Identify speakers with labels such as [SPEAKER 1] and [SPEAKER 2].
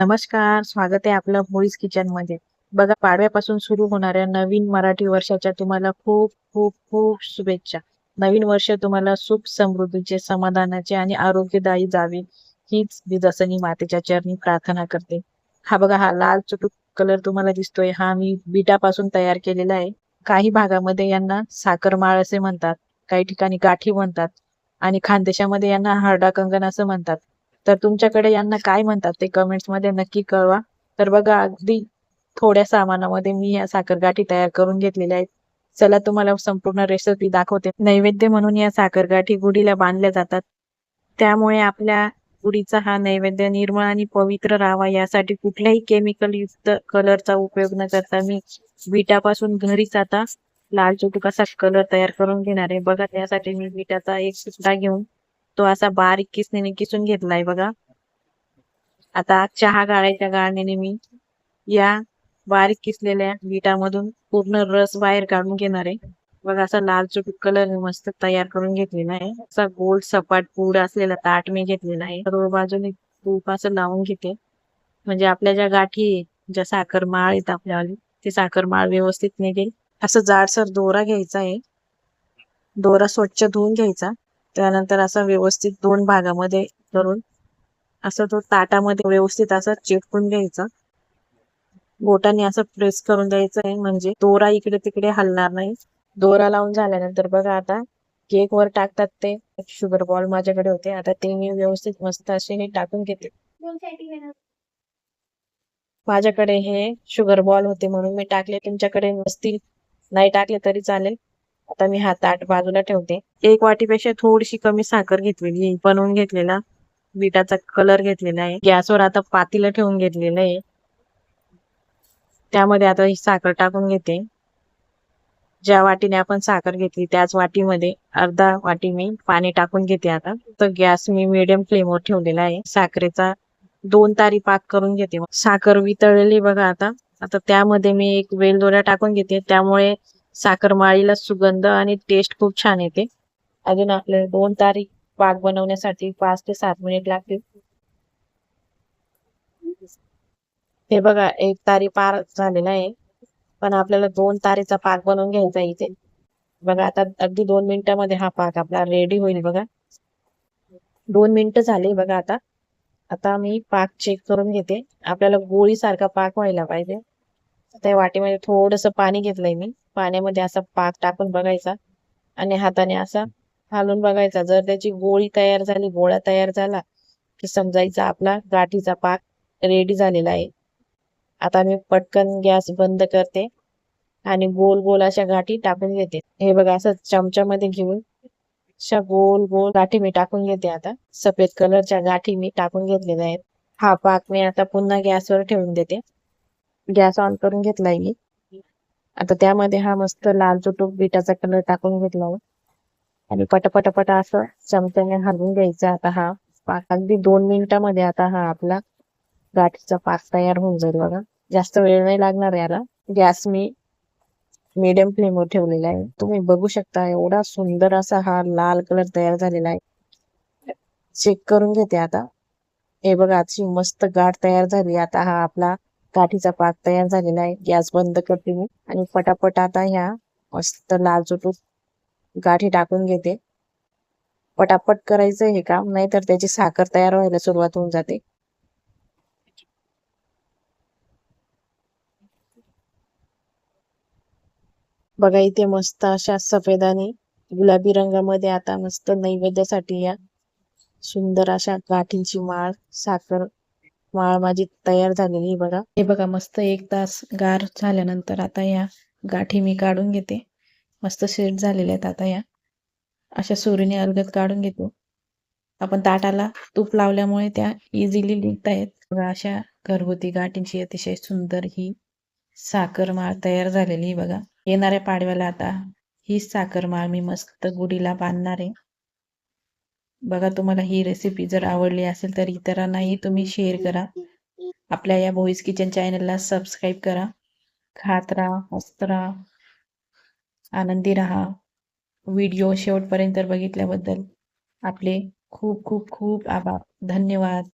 [SPEAKER 1] नमस्कार स्वागत आहे आपलं मुळीस किचनमध्ये. बघा पाडव्यापासून सुरू होणाऱ्या नवीन मराठी वर्षाच्या तुम्हाला खूप खूप खूप शुभेच्छा. नवीन वर्ष तुम्हाला सुख समृद्धीचे समाधानाचे आणि आरोग्यदायी जावे हीच विदसनी मातेच्या चरणी प्रार्थना करते. हा बघा हा लाल चुटूक कलर तुम्हाला दिसतोय. हा मी बिटापासून तयार केलेला आहे. काही भागामध्ये यांना साखरमाळ असे म्हणतात काही ठिकाणी गाठी म्हणतात आणि खानदेशामध्ये यांना हारडा कंगन असं म्हणतात. तर तुमच्याकडे यांना काय म्हणतात ते कमेंट्समध्ये नक्की कळवा. तर बघा अगदी थोड्या सामानामध्ये मी या साखरगाठी तयार करून घेतलेल्या आहेत. चला तुम्हाला संपूर्ण रेसिपी दाखवते. नैवेद्य म्हणून या साखरगाठी गुढीला बांधल्या जातात. त्यामुळे आपल्या गुढीचा हा नैवेद्य निर्मळ आणि पवित्र राहावा यासाठी कुठल्याही केमिकल युक्त कलरचा उपयोग न करता मी विटापासून घरीच आता लाल चुटूक कलर तयार करून घेणार आहे. बघा त्यासाठी मी विटाचा एक सुद्धा घेऊन तो असा बारीक किसणीने किसून घेतलाय बघा. आता चहा गाळायच्या गाळणीने मी या बारीक किसलेल्या बिटामधून पूर्ण रस बाहेर काढून घेणार आहे. बघा असा लाल चुटूक कलर मस्त तयार करून घेतलेला आहे. असा गोल सपाट पूड असलेला ताट मी घेतलेला आहे. सर्व बाजूने तूप असं लावून घेते. म्हणजे आपल्या ज्या गाठी आहे, ज्या साखर माळ येत आपल्यावाली ती साखर माळ व्यवस्थित निघेल. असं जाडसर दोरा घ्यायचा आहे. दोरा स्वच्छ धुवून घ्यायचा. त्यानंतर असं व्यवस्थित दोन भागामध्ये करून असं तो ताटामध्ये व्यवस्थित असं चिटकून घ्यायचा. बोटाने असं प्रेस करून द्यायचं आहे म्हणजे दोरा इकडे तिकडे हलणार नाही. दोरा लावून झाल्यानंतर बघा आता केक वर टाकतात ते. शुगर बॉल माझ्याकडे होते आता ते मी व्यवस्थित मस्त असे हे टाकून घेते. माझ्याकडे हे शुगर बॉल होते म्हणून मी टाकले तुमच्याकडे नसतील नाही टाकले तरी चालेल. आता मी हा ताट बाजूला ठेवते. एक वाटीपेक्षा थोडीशी कमी साखर घेतलेली बनवून घेतलेला विटाचा कलर घेतलेला आहे. गॅसवर आता पातीला ठेवून घेतलेलं आहे. त्यामध्ये आता ही साखर टाकून घेते. ज्या वाटीने आपण साखर घेतली त्याच वाटीमध्ये अर्धा वाटी मी पाणी टाकून घेते आता. तर गॅस मी मिडियम फ्लेमवर ठेवलेला आहे. साखरेचा दोन तारी पाक करून घेते. साखर वितळलेली बघा आता. आता त्यामध्ये मी एक वेलदोऱ्या टाकून घेते. त्यामुळे साखरमाळीला सुगंध आणि टेस्ट खूप छान येते. अजून आपल्याला दोन तारीख पाक बनवण्यासाठी पाच ते सात मिनिट लागतील. हे बघा एक तारी पार झालेला आहे. पण आपल्याला दोन तारीचा पाक बनवून घ्यायचा इथे. बघा आता अगदी दोन मिनिटामध्ये हा पाक आपला रेडी होईल बघा. दोन मिनिटं झाले बघा आता. आता मी पाक चेक करून घेते. आपल्याला गोळी सारखा पाक व्हायला पाहिजे. त्या वाटीमध्ये थोडस पाणी घेतलंय मी. पाण्यामध्ये असा पाक टाकून बघायचा आणि हाताने असा हालून बघायचा. जर त्याची गोळी तयार झाली गोळा तयार झाला की समजायचा आपला गाठीचा पाक रेडी झालेला आहे. आता मी पटकन गॅस बंद करते आणि गोल गोल अशा गाठी टाकून घेते. हे बघा असं चमच्यामध्ये घेऊन अशा गोल गोल गाठी मी टाकून घेते आता. सफेद कलरच्या गाठी मी टाकून घेतलेल्या आहेत. हा पाक मी आता पुन्हा गॅसवर ठेवून देते. गॅस ऑन करून घेतलाय मी. आता त्यामध्ये हा मस्त लाल चुटूक बिटाचा कलर टाकून घेतला हो. आणि पटपटपट असं चमच्याने हलवून घ्यायचा आता हा. पाक अगदी दोन मिनिटामध्ये आता हा आपला गाठीचा पाक तयार होऊन जाईल बघा. जास्त वेळ नाही लागणार याला. गॅस मी मीडियम फ्लेमवर ठेवलेला आहे. तुम्ही बघू शकता एवढा सुंदर असा हा लाल कलर तयार झालेला आहे. चेक करून घेते आता. हे बघा अशी मस्त गाठ तयार झाली. आता हा आपला गाठीचा पाक तयार झालेला आहे. गॅस बंद करते मी. आणि पटापट आता ह्या मस्त लालचुटूक गाठी टाकून घेते. पटापट करायचं हे काम. नाहीतर त्याची साखर तयार व्हायला सुरुवात होऊन जाते. बघा इथे मस्त अशा सफेदाने गुलाबी रंगामध्ये आता मस्त नैवेद्यासाठी या सुंदर अशा गाठींची माळ साखर माळ माझी तयार झालेली बघा. हे बघा मस्त एक तास गार झाल्यानंतर आता या गाठी मी काढून घेते. मस्त सेट झालेल्या आहेत आता या. अशा सुरीने अलगद काढून घेतो. आपण ताटाला तूप लावल्यामुळे त्या इझिली निघत आहेत. बघा अशा घरगुती गाठींची अतिशय सुंदर ही साखर माळ तयार झालेली बघा. येणाऱ्या पाडव्याला आता ही साखर माळ मी मस्त गुढीला बांधणार आहे. बघा तुम्हाला ही रेसिपी जर आवडली असेल तर इतरांनाही तुम्ही शेअर करा. आपल्या या भोईस किचन चॅनलला सबस्क्राईब करा. खात राहा हसत राहा. आनंदी राहा. व्हिडिओ शेवटपर्यंत बघितल्याबद्दल आपले खूप खूप खूप आभार. धन्यवाद.